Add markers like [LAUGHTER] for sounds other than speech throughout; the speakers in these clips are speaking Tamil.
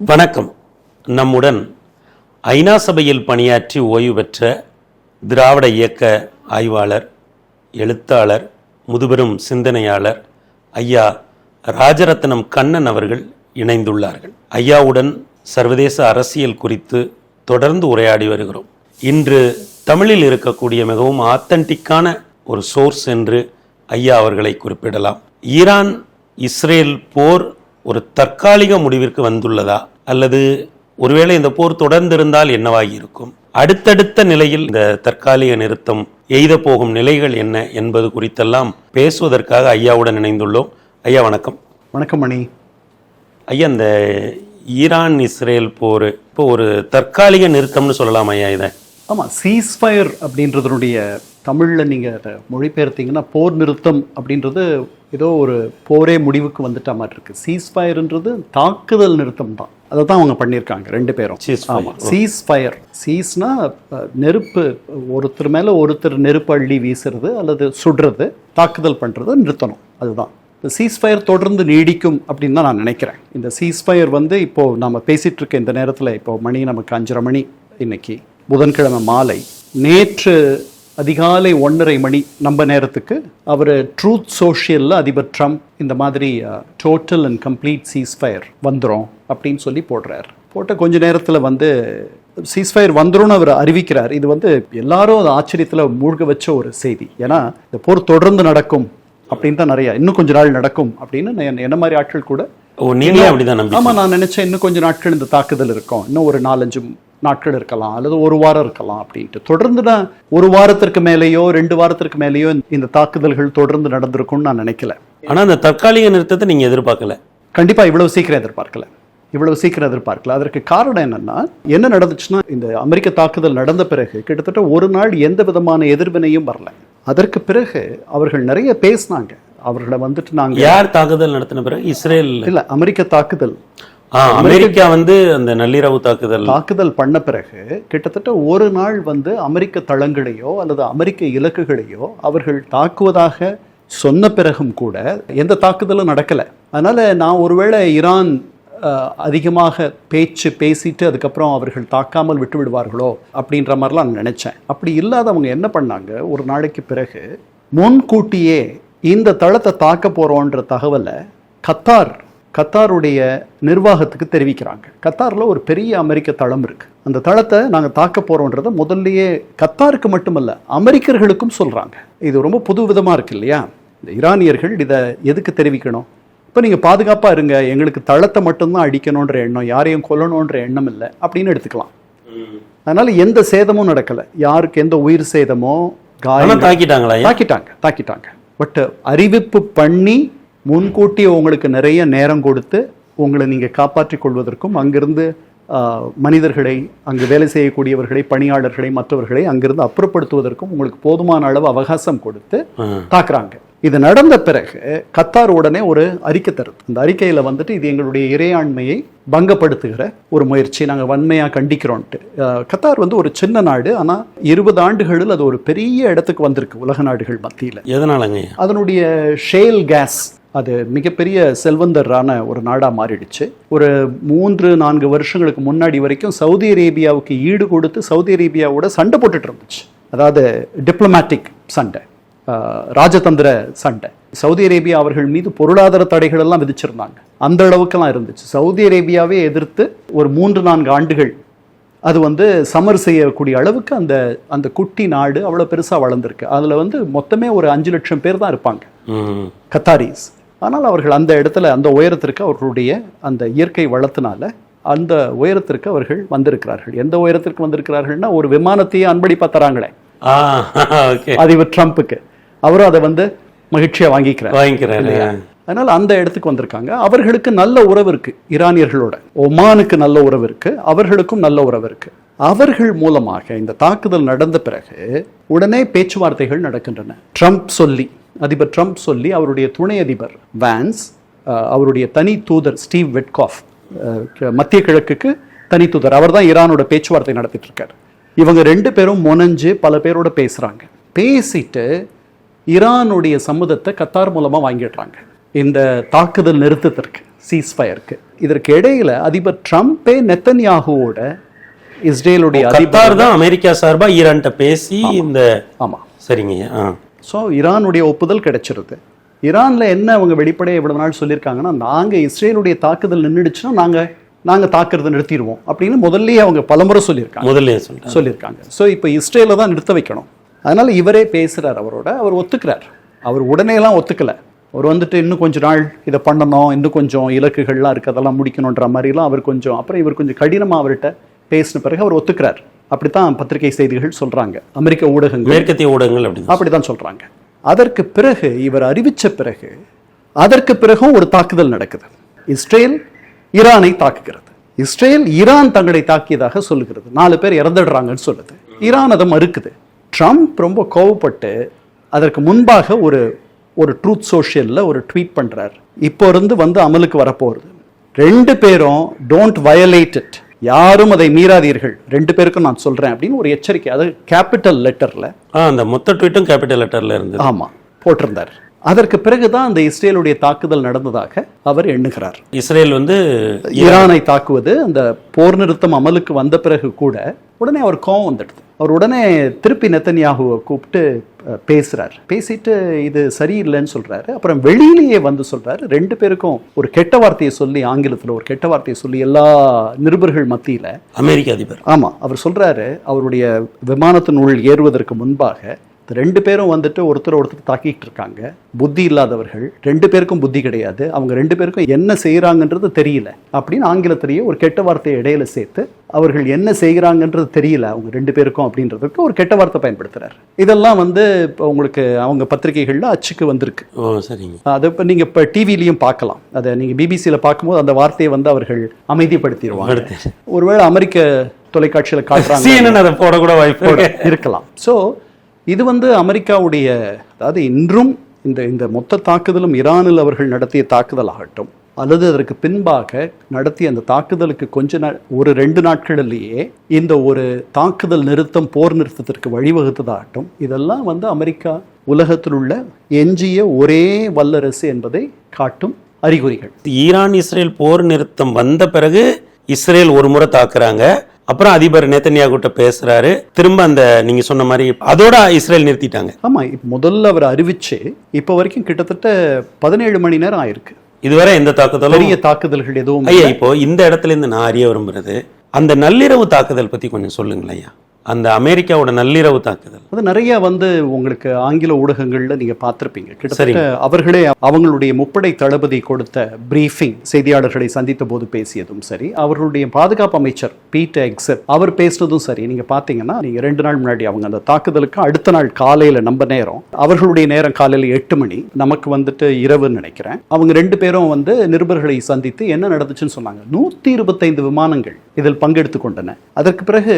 வணக்கம். நம்முடன் ஐநா சபையில் பணியாற்றி ஓய்வு பெற்ற திராவிட இயக்க ஆய்வாளர் எழுத்தாளர் முதுபெரும் சிந்தனையாளர் ஐயா ராஜரத்னம் கண்ணன் அவர்கள் இணைந்துள்ளார்கள். ஐயாவுடன் சர்வதேச அரசியல் குறித்து தொடர்ந்து உரையாடி வருகிறோம். இன்று தமிழில் இருக்கக்கூடிய மிகவும் ஆத்தன்டிக்கான ஒரு சோர்ஸ் என்று ஐயா அவர்களை குறிப்பிடலாம். ஈரான் இஸ்ரேல் போர் ஒரு தற்காலிக முடிவிற்கு வந்துள்ளதா? அல்லது ஒருவேளை இந்த போர் தொடர்ந்திருந்தால் என்னவாகி இருக்கும் அடுத்தடுத்த நிலையில் இந்த தற்காலிக நிறுத்தம் எய்த போகும் நிலைகள் என்ன என்பது குறித்தெல்லாம் பேசுவதற்காக ஐயாவுடன் இணைந்துள்ளோம். ஐயா வணக்கம். வணக்கம் மணி. ஐயா இந்த ஈரான் இஸ்ரேல் போர் இப்போ ஒரு தற்காலிக நிறுத்தம்னு சொல்லலாம் ஐயா இதை? ஆமாம் சீஸ்ஃபயர் அப்படின்றதனுடைய தமிழில் நீங்கள் அதை மொழிபெயர்த்தீங்கன்னா போர் நிறுத்தம் அப்படின்றது ஏதோ ஒரு போரே முடிவுக்கு வந்துட்ட மாதிரி இருக்கு. சீஸ்ஃபயர்ன்றது தாக்குதல் நிறுத்தம் தான். அதை தான் அவங்க பண்ணியிருக்காங்க ரெண்டு பேரும். Ceasefire. ஆமாம் சீஸ்ஃபயர் சீஸ்னா அஹ், நெருப்பு ஒருத்தர் மேலே ஒருத்தர் நெருப்பு அள்ளி வீசுறது அல்லது சுடுறது தாக்குதல் பண்ணுறது நிறுத்தணும். அதுதான். இந்த சீஸ்ஃபயர் தொடர்ந்து நீடிக்கும் அப்படின்னு தான் நான் நினைக்கிறேன். இந்த சீஸ்ஃபயர் வந்து இப்போ நம்ம பேசிட்டு இருக்க இந்த நேரத்தில் இப்போ மணி நமக்கு அஞ்சரை மணி இன்னைக்கு. புதன்கிழமை மாலை. நேற்று அதிகாலை ஒன்றரை மணி நம்ம நேரத்துக்கு அவர் ட்ரூத் சோஷியலில் அதிபர் ட்ரம்ப் இந்த மாதிரி டோட்டல் அண்ட் கம்ப்ளீட் சீஸ்ஃபயர் வந்துடும் அப்படின்னு சொல்லி போடுறார். போட்ட கொஞ்ச நேரத்தில் வந்து சீஸ்ஃபயர் வந்துரும்னு அவர் அறிவிக்கிறார். இது வந்து எல்லாரும் அது ஆச்சரியத்தில் மூழ்க வச்ச ஒரு செய்தி. ஏன்னா இந்த போர் தொடர்ந்து நடக்கும் அப்படின்னு தான் நிறைய இன்னும் கொஞ்ச நாள் நடக்கும் அப்படின்னு நான் என்ன மாதிரி ஆட்கள் கூட ஓ நீங்களே அப்படிதான் நம்பி ஆமா நான் நினைச்சேன் இன்னும் கொஞ்சம் நாட்கள் இந்த தாக்குதல் இருக்கும். இன்னும் ஒரு நாலஞ்சு நாட்கள் இருக்கலாம் அல்லது ஒரு வாரம் இருக்கலாம் அப்படின்ட்டு. தொடர்ந்து நான் ஒரு வாரத்திற்கு மேலேயோ ரெண்டு வாரத்திற்கு மேலேயோ இந்த தாக்குதல்கள் தொடர்ந்து நடந்திருக்கும்னு நான் நினைக்கல. ஆனா அந்த தற்காலிக நிறுத்தத்தை நீங்க எதிர்பார்க்கல? கண்டிப்பா இவ்வளவு சீக்கிரம் எதிர்பார்க்கல. இவ்வளவு சீக்கிரம் எதிர்பார்க்கல. அதற்கு காரணம் என்னன்னா என்ன நடந்துச்சுன்னா இந்த அமெரிக்க தாக்குதல் நடந்த பிறகு கிட்டத்தட்ட ஒரு நாள் எந்த விதமான எதிர்வினையும் வரல. அதற்கு பிறகு அவர்கள் நிறைய பேசினாங்க. அவர்களை வந்துட்டு நாங்க யார் தாக்குதல் நடத்தின பிறகு? இஸ்ரேல் இல்ல அமெரிக்க தாக்குதல். அமெரிக்கா வந்து அந்த நள்ளிரவு தாக்குதல் தாக்குதல் பண்ண பிறகு கிட்டத்தட்ட ஒரு நாள் வந்து அமெரிக்க தளங்களையோ அல்லது அமெரிக்க இலக்குகளையோ அவர்கள் தாக்குவதாக சொன்ன பிறகும் கூட எந்த தாக்குதலும் நடக்கல. அதனால நான் ஒருவேளை ஈரான் அதிகமாக பேச்சு பேசிட்டு அதுக்கப்புறம் அவர்கள் தாக்காமல் விட்டு விடுவார்களோ அப்படின்ற மாதிரிலாம் நான் நினைச்சேன். அப்படி இல்லாதவங்க என்ன பண்ணாங்க? ஒரு நாளைக்கு பிறகு முன்கூட்டியே இந்த தளத்தை தாக்க போறோன்ற தகவலை கத்தார் கத்தாருடைய நிர்வாகத்துக்கு தெரிவிக்கிறாங்க. கத்தாரில் ஒரு பெரிய அமெரிக்க தளம் இருக்கு. அந்த தளத்தை நாங்கள் தாக்க போறோன்றத முதல்லயே கத்தாருக்கு மட்டுமல்ல அமெரிக்கர்களுக்கும் சொல்றாங்க. இது ரொம்ப புது விதமா இருக்கு இல்லையா? இந்த ஈரானியர்கள் இதை எதுக்கு தெரிவிக்கணும்? இப்போ நீங்கள் பாதுகாப்பாக இருங்க எங்களுக்கு தளத்தை மட்டும்தான் அடிக்கணுன்ற எண்ணம் யாரையும் கொல்லணுன்ற எண்ணம் இல்லை அப்படின்னு எடுத்துக்கலாம். அதனால எந்த சேதமும் நடக்கல. யாருக்கு எந்த உயிர் சேதமோ தாக்கிட்டாங்களா? தாக்கிட்டாங்க தாக்கிட்டாங்க. பட் அறிவிப்பு பண்ணி முன்கூட்டி உங்களுக்கு நிறைய நேரம் கொடுத்து உங்களை நீங்க காப்பாற்றிக் கொள்வதற்கும் அங்கிருந்து மனிதர்களை அங்கு வேலை செய்யக்கூடியவர்களை பணியாளர்களை மற்றவர்களை அங்கிருந்து அப்புறப்படுத்துவதற்கும் உங்களுக்கு போதுமான அளவு அவகாசம் கொடுத்து. தாக்குறாங்க இது நடந்த பிறகு கத்தார் உடனே ஒரு அறிக்கை தருது. அந்த அறிக்கையில வந்துட்டு இது எங்களுடைய இறையாண்மையை பங்கப்படுத்துகிற ஒரு முயற்சி. நாங்க வன்மையா கண்டிக்கிறோம்ட்டு அஹ், கத்தார் வந்து ஒரு சின்ன நாடு. ஆனா இருபது ஆண்டுகளில் அது ஒரு பெரிய இடத்துக்கு வந்திருக்கு உலக நாடுகள் மத்தியில. எதனாலங்க? அதனுடைய ஷேல் கேஸ் அது மிகப்பெரிய செல்வந்தரான ஒரு நாடா மாறிடுச்சு. ஒரு மூன்று நான்கு வருஷங்களுக்கு முன்னாடி வரைக்கும் சவுதி அரேபியாவுக்கு ஈடு கொடுத்து சவுதி அரேபியாவோட சண்டை போட்டுட்டு இருந்துச்சு. அதாவது டிப்ளமேட்டிக் சண்டை. ராஜதந்திர சண்டை. சவுதி அரேபியா அவர்கள் மீது பொருளாதார தடைகள் எல்லாம் விதிச்சிருந்தாங்க. அந்த அளவுக்கெல்லாம் இருந்துச்சு. சவுதி அரேபியாவே எதிர்த்து ஒரு மூன்று நான்கு ஆண்டுகள் அது வந்து சமர் செய்யக்கூடிய அளவுக்கு அந்த அந்த குட்டி நாடு அவ்வளோ பெருசாக வளர்ந்துருக்கு. அதில் வந்து மொத்தமே ஒரு அஞ்சு லட்சம் பேர் தான் இருப்பாங்க. கத்தாரிஸ். ஆனால் அவர்கள் அந்த இடத்துல அந்த உயரத்திற்கு அவர்களுடைய அந்த இயற்கை வளத்தினால அந்த உயரத்திற்கு அவர்கள் வந்திருக்கிறார்கள். எந்த உயரத்திற்கு வந்திருக்கிறார்கள்னா ஒரு விமானத்தையே அன்பளிப்பா தராங்களே. [LAUGHS] அதிபர் ட்ரம்ப்புக்கு. அவரும் அதை வந்து மகிழ்ச்சியா வாங்கிக்கிறார். வாங்கிக்கிறாரு. அதனால அந்த இடத்துக்கு வந்திருக்காங்க. அவர்களுக்கு நல்ல உறவு இருக்கு ஈரானியர்களோட. ஒமானுக்கு நல்ல உறவு இருக்கு அவர்களுக்கும் நல்ல உறவு இருக்கு. அவர்கள் மூலமாக இந்த தாக்குதல் நடந்த பிறகு உடனே பேச்சுவார்த்தைகள் நடக்கின்றன. ட்ரம்ப் சொல்லி அதிபர் ட்ரம்ப் சொல்லி அவருடைய துணை அதிபர் வான்ஸ் அவருடைய தனி தூதர் ஸ்டீவ் வெட்காஃப் மத்திய கிழக்குக்கு தனி தூதர். அவர் தான் ஈரானோட பேச்சுவார்த்தை நடத்திட்டு இருக்காரு. இவங்க ரெண்டு பேரும் முனைஞ்சு பல பேரோட பேசுறாங்க. பேசிட்டு ஈரானுடைய சம்மதத்தை கத்தார் மூலமா வாங்கிடுறாங்க. இந்த தாக்குதல் நிறுத்தத்திற்கு சீஸ்ஃபயருக்கு இதற்கு இடையில அதிபர் ட்ரம்ப்பே நெத்தன்யாகுவோட இஸ்ரேலுடைய அதிபர் தான் அமெரிக்கா சார்பா ஈரான்கிட்ட பேசி இந்த ஆமா. சரிங்க ஸோ ஈரானுடைய ஒப்புதல் கிடைச்சிருது. ஈரான்ல என்ன அவங்க வெளிப்படையாக இவ்வளவு நாள் சொல்லியிருக்காங்கன்னா நாங்க இஸ்ரேலுடைய தாக்குதல் நின்றுடுச்சுன்னா நாங்க நாங்க தாக்குறதை நிறுத்திடுவோம் அப்படின்னு முதல்லயே அவங்க பலமுறை சொல்லியிருக்காங்க. முதல்ல சொல்லியிருக்காங்க. ஸோ இப்போ இஸ்ரேலை தான் நிறுத்த வைக்கணும். அதனால இவரே பேசுறார் அவரோட. அவர் ஒத்துக்கிறார். அவர் உடனேலாம் ஒத்துக்கல. அவர் வந்துட்டு இன்னும் கொஞ்ச நாள் இதை பண்ணணும் இன்னும் கொஞ்சம் இலக்குகள்லாம் இருக்கு அதெல்லாம் முடிக்கணுன்ற மாதிரிலாம் அவர் கொஞ்சம் அப்புறம் இவர் கொஞ்சம் கடினமாக அவர்கிட்ட பேசின பிறகு அவர் ஒத்துக்கிறார். அப்படித்தான் பத்திரிகை செய்திகள் சொல்றாங்க. அமெரிக்க ஊடகங்கள் மேற்கத்திய ஊடகங்கள் அப்படின்னு அப்படிதான் சொல்றாங்க. அதற்கு பிறகு இவர் அறிவிச்ச பிறகு அதற்கு பிறகும் ஒரு தாக்குதல் நடக்குது. இஸ்ரேல் ஈரானை தாக்குகிறது. இஸ்ரேல் ஈரான் தங்களை தாக்கியதாக சொல்லுகிறது. நாலு பேர் இறந்துடுறாங்கன்னு சொல்லுது. ஈரான் அதை மறுக்குது. ட்ரம்ப் ரொம்ப கோவப்பட்டு அதற்கு முன்பாக ஒரு ஒரு ட்ரூத் சோஷியல்ல ஒரு ட்வீட் பண்றார். இப்போ இருந்து வந்து அமலுக்கு வரப்போகுது. ரெண்டு பேரும் டோன்ட் வயலேட் இட் யாரும் அதை மீறாதீர்கள். ரெண்டு பேருக்கும் நான் சொல்றேன் அப்படின்னு ஒரு எச்சரிக்கை. அது கேபிட்டல் லெட்டர்ல அந்த மொத்த ட்வீட்டும் கேபிட்டல் லெட்டர்ல இருந்தது. ஆமா போட்டிருந்தார். அதற்கு பிறகுதான் அந்த இஸ்ரேலுடைய தாக்குதல் நடந்ததாக அவர் எண்ணுகிறார். இஸ்ரேல் வந்து ஈரானை தாக்குவது அந்த போர் நிறுத்தம் அமலுக்கு வந்த பிறகு கூட உடனே அவர் கோவம் வந்துடுது. அவர் உடனே திருப்பி நெத்தன்யாகுவை கூப்பிட்டு அஹ், பேசுறார். பேசிட்டு இது சரியில்லைன்னு சொல்றாரு. அப்புறம் வெளியிலேயே வந்து சொல்றாரு. ரெண்டு பேருக்கும் ஒரு கெட்ட வார்த்தையை சொல்லி ஆங்கிலத்துல ஒரு கெட்ட வார்த்தையை சொல்லி எல்லா நிருபர்கள் மத்தியில அமெரிக்க அதிபர். ஆமா அவர் சொல்றாரு அவருடைய விமானத்தின் உள் ஏறுவதற்கு முன்பாக ரெண்டு பேரும் வந்துட்டு ஒருத்தர் ஒருத்தர் தாக்கிட்டு இருக்காங்க புத்தி இல்லாதவர்கள். ரெண்டு பேருக்கும் புத்தி கிடையாது. அவங்க ரெண்டு பேருக்கும் என்ன செய்யறாங்கன்றது தெரியல. அப்படின்னு ஆங்கிலத்திலேயே ஒரு கெட்ட வார்த்தையை இடையில சேர்த்து அவர்கள் என்ன செய்கிறாங்கன்றது தெரியல. அவங்க ரெண்டு பேருக்கும் அப்படின்றதுக்கு ஒரு கெட்ட வார்த்தை பயன்படுத்துறாரு. இதெல்லாம் வந்து இப்போ உங்களுக்கு அவங்க பத்திரிகைகள்ல அச்சுக்கு வந்திருக்கு. சரிங்க. அதை இப்போ நீங்கள் இப்போ டிவிலையும் பார்க்கலாம். அதை நீங்கள் பிபிசியில் பார்க்கும்போது அந்த வார்த்தையை வந்து அவர்கள் அமைதிப்படுத்திடுவாங்க. ஒருவேளை அமெரிக்க தொலைக்காட்சியில காட்டுறாங்க. அதை போடக்கூட வாய்ப்பு இருக்கு. இருக்கலாம். ஸோ இது வந்து அமெரிக்காவுடைய அதாவது இன்றும் இந்த இந்த மொத்த தாக்குதலும் ஈரானில் அவர்கள் நடத்திய தாக்குதல் ஆகட்டும் அல்லது அதற்கு பின்பாக நடத்திய அந்த தாக்குதலுக்கு கொஞ்ச நாள் ஒரு ரெண்டு நாட்களிலேயே இந்த ஒரு தாக்குதல் நிறுத்தம் போர் நிறுத்தத்திற்கு வழிவகுத்ததாகட்டும் இதெல்லாம் வந்து அமெரிக்கா உலகத்தில் உள்ள எஞ்சிய ஒரே வல்லரசு என்பதை காட்டும் அறிகுறிகள். ஈரான் இஸ்ரேல் போர் நிறுத்தம் வந்த பிறகு இஸ்ரேல் ஒரு முறை தாக்குறாங்க. அப்புறம் அதிபர் நேத்தன்யாகுட்ட பேசுறாரு. திரும்ப அந்த நீங்க சொன்ன மாதிரி அதோட இஸ்ரேல் நிறுத்திட்டாங்க. ஆமா இப்ப முதல்ல அவர் அறிவிச்சு இப்போ வரைக்கும் கிட்டத்தட்ட பதினேழு மணி நேரம் ஆயிருக்கு. இதுவரை எந்த தாக்குதலும் பெரிய தாக்குதல்கள் எதுவும் ஐயா இப்போ இந்த இடத்துல இருந்து நான் அறிய விரும்புறது அந்த நள்ளிரவு தாக்குதல் பத்தி கொஞ்சம் சொல்லுங்களேன் ஐயா. அந்த அமெரிக்காவோட நள்ளிரவு தாக்குதல். அது நிறைய வந்து உங்களுக்கு ஆங்கில ஊடகங்கள்ல நீங்க பார்த்திருப்பீங்க. கிட்டத்தட்ட. அவர்களே அவங்களுடைய முப்படை தளபதி கொடுத்த பிரீஃபிங் செய்தியாளர்களை சந்தித்த போது பேசியதும் சரி அவர்களுடைய பாதுகாப்பு அமைச்சர் பீட்டர் எக்ஸர் அவர் பேசினதும் சரி. நீங்க பாத்தீங்கன்னா நீங்க ரெண்டு நாள் முன்னாடி அவங்க அந்த தாக்குதலுக்கு அடுத்த நாள் காலையில நம்ம நேரம் அவர்களுடைய நேரம் காலையில எட்டு மணி நமக்கு வந்துட்டு இரவுன்னு நினைக்கிறேன். அவங்க ரெண்டு பேரும் வந்து நிருபர்களை சந்தித்து என்ன நடந்துச்சுன்னு சொன்னாங்க. நூத்தி இருபத்தைந்து விமானங்கள் இதில் பங்கெடுத்து கொண்டன. அதற்கு பிறகு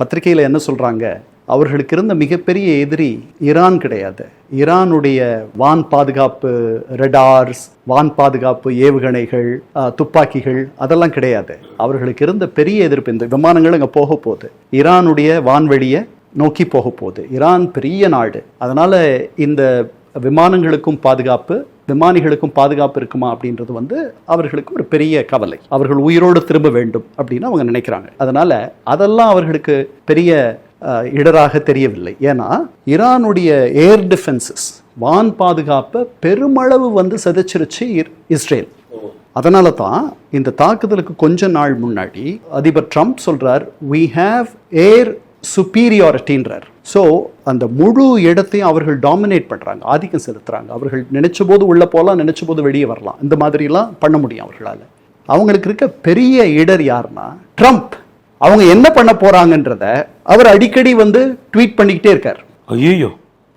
பத்திரிகையில என்ன சொல்றாங்க? அவர்களுக்கு இருந்த மிகப்பெரிய எதிரி ஈரான் கிடையாது. ஈரானுடைய வான் பாதுகாப்பு ரெடார்ஸ் வான் பாதுகாப்பு ஏவுகணைகள் துப்பாக்கிகள் அதெல்லாம் கிடையாது. அவர்களுக்கு இருந்த பெரிய எதிர்ப்பு இந்த விமானங்கள் அங்கே போக போகுது. ஈரானுடைய வான்வெளியை நோக்கி போக போகுது. ஈரான் பெரிய நாடு. அதனால இந்த விமானங்களுக்கும் பாதுகாப்பு விமானிகளுக்கும் பாதுகாப்பு இருக்குமா அப்படின்றது வந்து அவர்களுக்கு ஒரு பெரிய கவலை. அவர்கள் உயிரோடு திரும்ப வேண்டும் அப்படின்னு அவங்க நினைக்கிறாங்க. அதனால அதெல்லாம் அவர்களுக்கு பெரிய இடராக தெரியவில்லை. ஏன்னா ஈரானுடைய ஏர் டிஃபென்சஸ் வான் பாதுகாப்பை பெருமளவு வந்து சிதைச்சிருச்சு இஸ்ரேல். அதனால தான் இந்த தாக்குதலுக்கு கொஞ்ச நாள் முன்னாடி அதிபர் ட்ரம்ப் சொல்றார் வி ஹாவ் ஏர் சுப்பீரியாரிட்டின்றார் ஸோ அந்த முழு இடத்தையும் அவர்கள் டாமினேட் பண்றாங்க ஆதிக்கம் செலுத்துறாங்க. அவர்கள் நினைச்ச போது உள்ள போகலாம் நினைச்ச போது வெளியே வரலாம். இந்த மாதிரிலாம் பண்ண முடியும் அவர்களால. அவங்களுக்கு இருக்க பெரிய இடர் யாருன்னா ட்ரம்ப் அவங்க என்ன பண்ண போறாங்கன்றத அவர் அடிக்கடி வந்து ட்வீட் பண்ணிக்கிட்டே இருக்கார். ஐயோ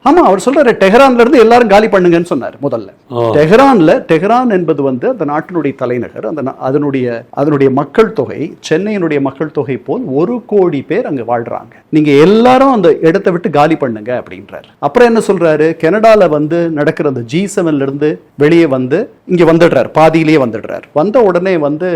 ஆமா அவர் சொல்றாரு டெஹரான்ல இருந்து எல்லாரும் காலி பண்ணுங்கன்னு சொன்னார் முதல்ல. டெஹரான்ல டெஹரான் என்பது வந்து அந்த நாட்டினுடைய தலைநகர் அந்த அதனுடைய அதனுடைய மக்கள் தொகை சென்னையினுடைய மக்கள் தொகை போல் ஒரு கோடி பேர் அங்க வாழ்றாங்க. நீங்க எல்லாரும் அந்த இடத்தை விட்டு காலி பண்ணுங்க அப்படின்றாரு. அப்புறம் என்ன சொல்றாரு? கனடால வந்து நடக்கிற அந்த ஜி செவன்ல இருந்து வெளியே வந்து இங்க வந்துடுறாரு பாதியிலேயே வந்துடுறாரு. வந்த உடனே வந்து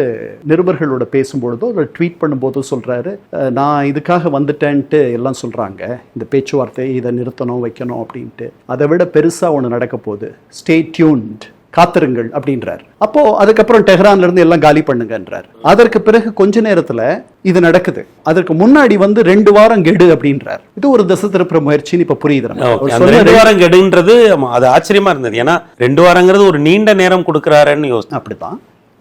நிருபர்களோட பேசும்பொழுதோ இல்லை ட்வீட் பண்ணும்போதோ சொல்றாரு நான் இதுக்காக வந்துட்டேன்ட்டு எல்லாம் சொல்றாங்க. இந்த பேச்சுவார்த்தை இதை நிறுத்தணும் வைக்கணும் அப்படின்ட்டு. அதை விட பெருசா ஒன்று நடக்க போகுது ஸ்டேட்யூ டியூன்ட் காத்திருங்கள் அப்படின்றார். அப்போ அதுக்கப்புறம் டெஹ்ரான்ல இருந்து எல்லாம் காலி பண்ணுங்கன்றார். அதற்கு பிறகு கொஞ்ச நேரத்துல இது நடக்குது. அதற்கு முன்னாடி வந்து ரெண்டு வாரம் கெடு அப்படின்றார். இது ஒரு திசை திருப்புற முயற்சின்னு இப்ப புரியுது ரெண்டு வாரம் கெடுன்றது அது ஆச்சரியமா இருந்தது. ஏன்னா ரெண்டு வாரங்கிறது ஒரு நீண்ட நேரம் கொடுக்குறாருன்னு யோசி அப்படித்தான்.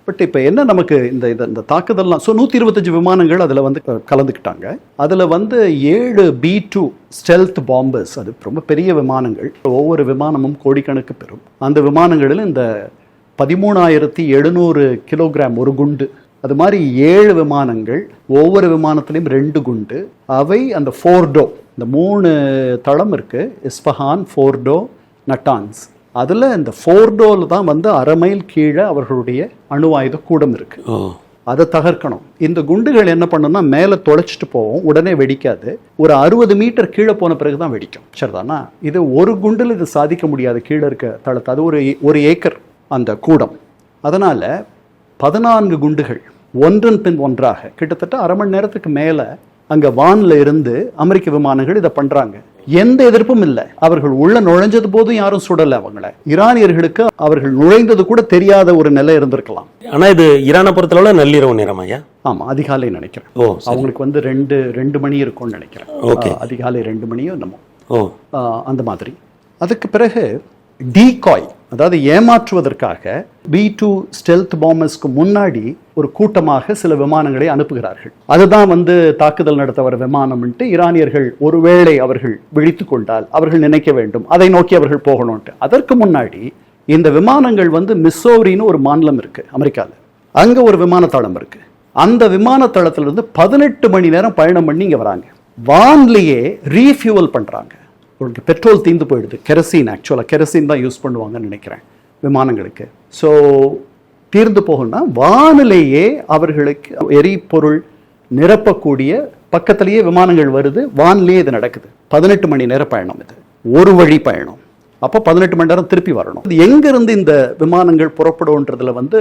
பட் இப்போ என்ன நமக்கு இந்த இது இந்த தாக்குதல்லாம் ஸோ நூற்றி இருபத்தஞ்சு விமானங்கள் அதில் வந்து க- கலந்துக்கிட்டாங்க. அதில் வந்து ஏழு பி டூ ஸ்டெல்த் பாம்பர்ஸ் அது ரொம்ப பெரிய விமானங்கள். ஒவ்வொரு விமானமும் கோடிக்கணக்கு பெறும். அந்த விமானங்களில் இந்த பதிமூணாயிரத்தி எழுநூறு கிலோகிராம் ஒரு குண்டு அது மாதிரி ஏழு விமானங்கள் ஒவ்வொரு விமானத்திலையும் ரெண்டு குண்டு. அவை அந்த ஃபோர்டோ இந்த மூணு தளம் இருக்குது இஸ்பஹான் ஃபோர்டோ நட்டான்ஸ் அதில் இந்த ஃபோர்டோவில் தான் வந்து அரை மைல் கீழே அவர்களுடைய அணு ஆயுத கூடம் இருக்கு. ஓ அதை தகர்க்கணும். இந்த குண்டுகள் என்ன பண்ணும்னா மேலே தொலைச்சிட்டு போவோம் உடனே வெடிக்காது. ஒரு அறுபது மீட்டர் கீழே போன பிறகு தான் வெடிக்கும். சரிதானா? இது ஒரு குண்டில் இது சாதிக்க முடியாது. கீழே இருக்க தளத்தை. அது ஒரு ஒரு ஏக்கர் அந்த கூடம். அதனால பதினான்கு குண்டுகள் ஒன்றன் பின் ஒன்றாக கிட்டத்தட்ட அரை மணி நேரத்துக்கு மேலே அங்கே வான்ல இருந்து அமெரிக்க விமானங்கள் இதை பண்றாங்க. எந்த எதிர்ப்பும் இல்லை. அவர்கள் உள்ள நுழைஞ்சது போதும் யாரும் சுடல அவங்கள. ஈரானியர்களுக்கு அவர்கள் நுழைந்தது கூட தெரியாத ஒரு நிலை இருந்திருக்கலாம். ஆனா இது ஈரானை பொறுத்தளவுல நள்ளிரவு நேரம் ஐயா? ஆமா அதிகாலை நினைக்கிறேன். ஓ. அவங்களுக்கு வந்து ரெண்டு ரெண்டு மணி இருக்கும்னு நினைக்கிறேன். ஆ, அதிகாலை ரெண்டு மணியோ என்னமோ. ஓ. அந்த மாதிரி. அதுக்கு பிறகு டீகாய். அதாவது ஏமாற்றுவதற்காக பி டூ ஸ்டெல்த் பாம்பர்ஸ்க்கு முன்னாடி ஒரு கூட்டமாக சில விமானங்களை அனுப்புகிறார்கள். அதுதான் வந்து தாக்குதல் நடத்த வர விமானம்ன்ட்டு ஈரானியர்கள் ஒருவேளை அவர்கள் விழித்து கொண்டால் அவர்கள் நினைக்க வேண்டும். அதை நோக்கி அவர்கள் போகணும்ட்டு அதற்கு முன்னாடி இந்த விமானங்கள் வந்து மிஸ்ஸோரின்னு ஒரு மாநிலம் இருக்கு அமெரிக்காவில் அங்க ஒரு விமானத்தளம் இருக்கு. அந்த விமானத்தளத்திலிருந்து பதினெட்டு மணி நேரம் பயணம் பண்ணி இங்கே வராங்க. வான்லேயே ரீஃபியூவல் பண்ணுறாங்க உங்களுக்கு பெட்ரோல் தீந்து போயிடுது. கெரசின் ஆக்சுவலாக கெரசின் தான் யூஸ் பண்ணுவாங்கன்னு நினைக்கிறேன் விமானங்களுக்கு. ஸோ தீர்ந்து போகணும்னா வானிலேயே அவர்களுக்கு எரிபொருள் நிரப்பக்கூடிய பக்கத்திலேயே விமானங்கள் வருது. வானிலேயே இது நடக்குது. பதினெட்டு மணி நேர பயணம் இது. ஒரு வழி பயணம். அப்போ பதினெட்டு மணி நேரம் திருப்பி வரணும். இது எங்கேருந்து இந்த விமானங்கள் புறப்படும்ன்றதுல வந்து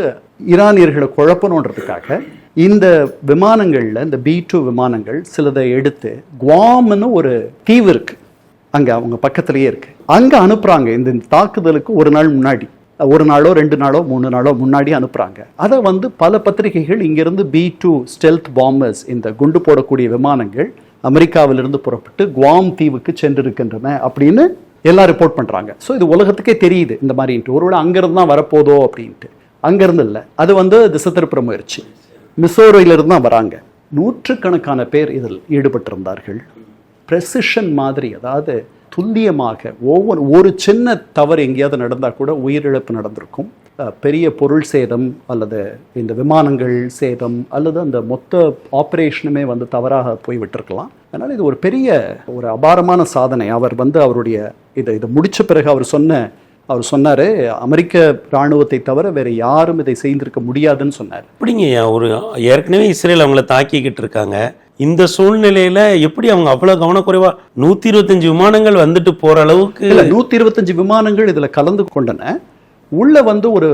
ஈரானியர்களை குழப்பணுன்றதுக்காக இந்த விமானங்களில் இந்த பி டூ விமானங்கள் சிலதை எடுத்து குவாம்னு ஒரு தீவு இருக்குது அங்க அவங்க பக்கத்துலேயே இருக்கு. அங்க அனுப்புறாங்க. இந்த தாக்குதலுக்கு ஒரு நாள் முன்னாடி. ஒரு நாளோ ரெண்டு நாளோ மூணு நாளோ முன்னாடி அனுப்புறாங்க. அதை வந்து பல பத்திரிகைகள் இங்கேருந்து பி டூ ஸ்டெல்த் பாம்பர்ஸ் இந்த குண்டு போடக்கூடிய விமானங்கள் அமெரிக்காவிலிருந்து புறப்பட்டு குவாம் தீவுக்கு சென்றிருக்கின்றன அப்படின்னு எல்லாம் ரிப்போர்ட் பண்றாங்க. ஸோ இது உலகத்துக்கே தெரியுது. இந்த மாதிரின்ட்டு ஒருவேளை அங்கேருந்து தான் வரப்போதோ அப்படின்ட்டு. அங்கேருந்து இல்லை. அது வந்து திசை திருப்புற முயற்சி. மிசோரியிலிருந்து தான் வராங்க. நூற்றுக்கணக்கான பேர் இதில் ஈடுபட்டிருந்தார்கள். ப்ரெசிஷன் மாதிரி அதாவது துல்லியமாக ஒவ்வொரு ஒரு சின்ன தவறு எங்கேயாவது நடந்தால் கூட உயிரிழப்பு நடந்திருக்கும். பெரிய பொருள் சேதம் அல்லது இந்த விமானங்கள் சேதம் அல்லது அந்த மொத்த ஆப்ரேஷனுமே வந்து தவறாக போய் விட்டிருக்கலாம். அதனால் இது ஒரு பெரிய ஒரு அபாரமான சாதனை. அவர் வந்து அவருடைய இதை இதை முடித்த பிறகு அவர் சொன்ன அவர் சொன்னார் அமெரிக்க இராணுவத்தை தவிர வேறு யாரும் இதை செய்திருக்க முடியாதுன்னு சொன்னார். அப்படிங்க ஒரு ஏற்கனவே இஸ்ரேல் அவங்கள தாக்கிக்கிட்டு இருக்காங்க. இந்த சூழ்நிலையில எப்படி அவங்க அவ்வளவு கவனக்குறைவா நூத்தி இருபத்தஞ்சு விமானங்கள் வந்துட்டு போற அளவுக்கு இல்ல நூத்தி இருபத்தஞ்சு விமானங்கள் இதுல கலந்து கொண்டன. உள்ள வந்து ஒரு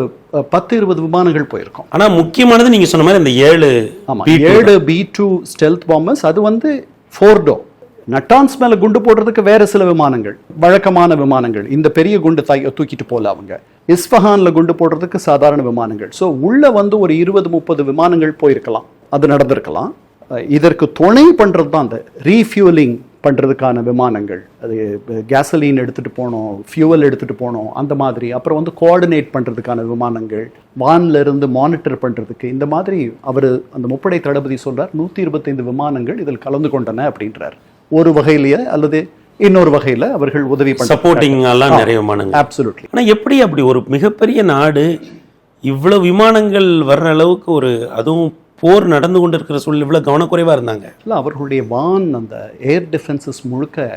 பத்து இருபது விமானங்கள் போயிருக்கும். ஆனா முக்கியமானது நீங்க சொன்ன மாதிரி இந்த ஏழு ஆமா B2 ஏழு பி டூ ஸ்டெல்த் பாம்பர்ஸ் அது வந்து ஃபோர்டோ. நட்டான்ஸ் மேல குண்டு போடுறதுக்கு வேற சில விமானங்கள் வழக்கமான விமானங்கள். இந்த பெரிய குண்டு தூக்கிட்டு போல அவங்க. இஸ்ஃபஹான்ல குண்டு போடுறதுக்கு சாதாரண விமானங்கள். ஸோ உள்ள வந்து ஒரு இருபது முப்பது விமானங்கள் போயிருக்கலாம். அது நடந்திருக்கலாம். இதற்கு துணை பண்றது தான் அந்த ரீஃபியூலிங் பண்றதுக்கான விமானங்கள். அது கேசலின் எடுத்துட்டு போனோம் ஃபியூவல் எடுத்துட்டு போனோம் அந்த மாதிரி. அப்புறம் வந்து கோஆர்டினேட் பண்றதுக்கான விமானங்கள் வான்ல இருந்து மானிட்டர் பண்றதுக்கு. இந்த மாதிரி அவர் அந்த முப்படை தளபதி சொல்றார் நூத்தி இருபத்தைந்து விமானங்கள் இதில் கலந்து கொண்டன அப்படின்றார். ஒரு வகையிலேயே அல்லது இன்னொரு வகையில அவர்கள் உதவி சப்போர்ட்டிங் எல்லாம் நிறைய விமானங்கள். அப்சல்யூட்லி ஆனா எப்படி அப்படி ஒரு மிகப்பெரிய நாடு இவ்வளவு விமானங்கள் வர்ற அளவுக்கு ஒரு அதுவும் போர் நடந்து கொண்டு இருக்கிற சூழல் இவ்வளோ கவனக்குறைவாக இருந்தாங்க. இல்லை அவர்களுடைய வான் அந்த ஏர் டிஃபென்சஸ் முழுக்க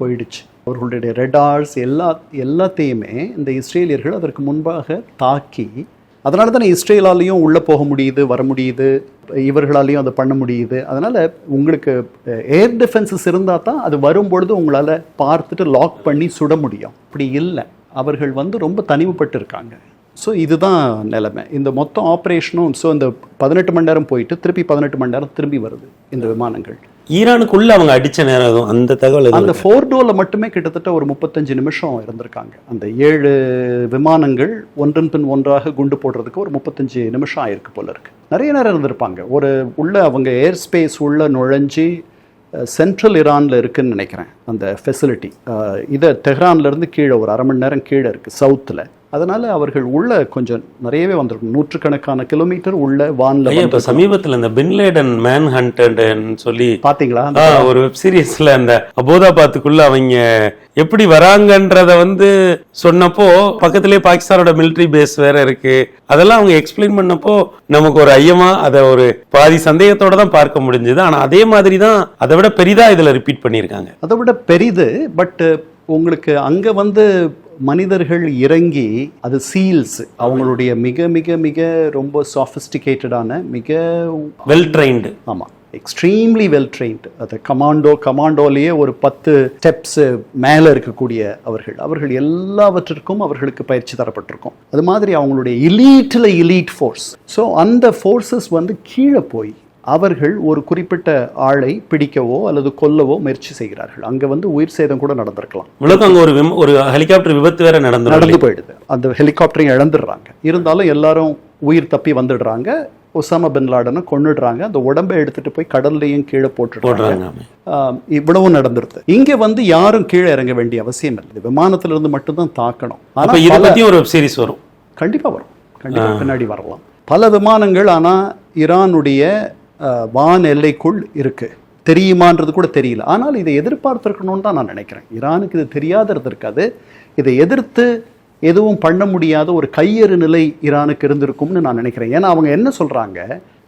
போயிடுச்சு. அவர்களுடைய ரெடார்ஸ் எல்லா எல்லாத்தையுமே இந்த இஸ்ரேலியர்கள் அதற்கு முன்பாக தாக்கி அதனால தானே இஸ்ரேலாலையும் உள்ளே போக முடியுது வர முடியுது இவர்களாலையும் அதை பண்ண முடியுது. அதனால் உங்களுக்கு ஏர் டிஃபென்சஸ் இருந்தால் தான் அது வரும்பொழுது உங்களால் பார்த்துட்டு லாக் பண்ணி சுட முடியும். அப்படி இல்லை. அவர்கள் வந்து ரொம்ப தனிமைப்பட்டு இருக்காங்க ஸோ இதுதான் நிலைமை. இந்த மொத்த ஆப்ரேஷனும் ஸோ இந்த பதினெட்டு மணி நேரம் போயிட்டு திருப்பி பதினெட்டு மணி நேரம் திரும்பி வருது இந்த விமானங்கள். ஈரானுக்குள்ள அவங்க அடிச்ச நேரம் அந்த தகவல் அந்த ஃபோர்டோவில் மட்டுமே கிட்டத்தட்ட ஒரு முப்பத்தஞ்சு நிமிஷம் இருந்திருக்காங்க. அந்த ஏழு விமானங்கள் ஒன்றன் பின் ஒன்றாக குண்டு போடுறதுக்கு ஒரு முப்பத்தஞ்சு நிமிஷம் ஆயிருக்கு போல இருக்கு. நிறைய நேரம் இருந்திருப்பாங்க. ஒரு உள்ள அவங்க ஏர் ஸ்பேஸ் உள்ள நுழைஞ்சி சென்ட்ரல் ஈரானில் இருக்குன்னு நினைக்கிறேன். அந்த ஃபெசிலிட்டி இதை தெஹ்ரான்ல இருந்து கீழே ஒரு அரை மணி நேரம் கீழே இருக்குது சவுத்தில் அதனால அவர்கள் உள்ள கொஞ்சம் நிறையவே வந்திருக்கும் நூற்றுக்கணக்கான கிலோமீட்டர் உள்ள வானில் இப்ப சமீபத்துல இந்த பின்லேடன் மேன் ஹண்டட்னு சொல்லி பார்த்தீங்களா ஒரு வெப் சீரிஸ்ல அந்த அபோதாபாத்துக்குள்ள அவங்க எப்படி வராங்கன்றத வந்து சொன்னப்போ பக்கத்திலேயே பாகிஸ்தானோட military பேஸ் வேற இருக்கு. அதெல்லாம் அவங்க எக்ஸ்பிளைன் பண்ணப்போ நமக்கு ஒரு ஐயமா அதை ஒரு பாதி சந்தேகத்தோட தான் பார்க்க முடிஞ்சது. ஆனா அதே மாதிரி தான் அதை விட பெரிதா இதுல ரிப்பீட் பண்ணியிருக்காங்க. அதை விட பெரிது பட் உங்களுக்கு அங்க வந்து மனிதர்கள் இறங்கி அது சீல்ஸ் அவங்களுடைய மிக மிக மிக ரொம்ப சாஃபிஸ்டிகேட்டடான மிக வெல் ட்ரைன்டு ஆமா எக்ஸ்ட்ரீம்லி வெல் ட்ரெயின்டு அது கமாண்டோ கமாண்டோலேயே ஒரு பத்து ஸ்டெப்ஸ் மேலே இருக்கக்கூடிய அவர்கள். அவர்கள் எல்லாவற்றிற்கும் அவர்களுக்கு பயிற்சி தரப்பட்டிருக்கும். அது மாதிரி அவங்களுடைய இலீட்டில் இலீட் ஃபோர்ஸ் ஸோ அந்த ஃபோர்ஸஸ் வந்து கீழே போய் அவர்கள் ஒரு குறிப்பிட்ட ஆளை பிடிக்கவோ அல்லது கொல்லவோ முயற்சி செய்கிறார்கள். அங்கே வந்து உயிர் சேதம் கூட நடந்திருக்கலாம். முழுக்க அங்க ஒரு ஒரு ஹெலிகாப்டர் விபத்து வேற நடந்துரும் நடந்து போயிடுது. அந்த ஹெலிகாப்டரையும் இழந்துடுறாங்க. இருந்தாலும் எல்லாரும் உயிர் தப்பி வந்துடுறாங்க. ஒசாமா பின் லாடனை கொன்னுடுறாங்க. அந்த உடம்பை எடுத்துட்டு போய் கடல்லையும் கீழே போட்டுடுறாங்க. இவ்வளவும் நடந்துருது. இங்க வந்து யாரும் கீழே இறங்க வேண்டிய அவசியம் இல்லை. விமானத்துல இருந்து மட்டும்தான் தாக்கணும். ஆனா இதை பத்தியும் ஒரு சீரிஸ் வரும். கண்டிப்பா வரும். கண்டிப்பா பின்னாடி வரலாம். பல விமானங்கள் ஆனா ஈரானுடைய அஹ், வான் எல்லைக்குள் இருக்குது தெரியுமான்றது கூட தெரியல. ஆனால் இதை எதிர்பார்த்துருக்கணும்னு தான் நான் நினைக்கிறேன். ஈரானுக்கு இது தெரியாதது இருக்காது. இதை எதிர்த்து எதுவும் பண்ண முடியாத ஒரு கையறு நிலை ஈரானுக்கு இருந்திருக்கும்னு நான் நினைக்கிறேன். ஏன்னா அவங்க என்ன சொல்கிறாங்க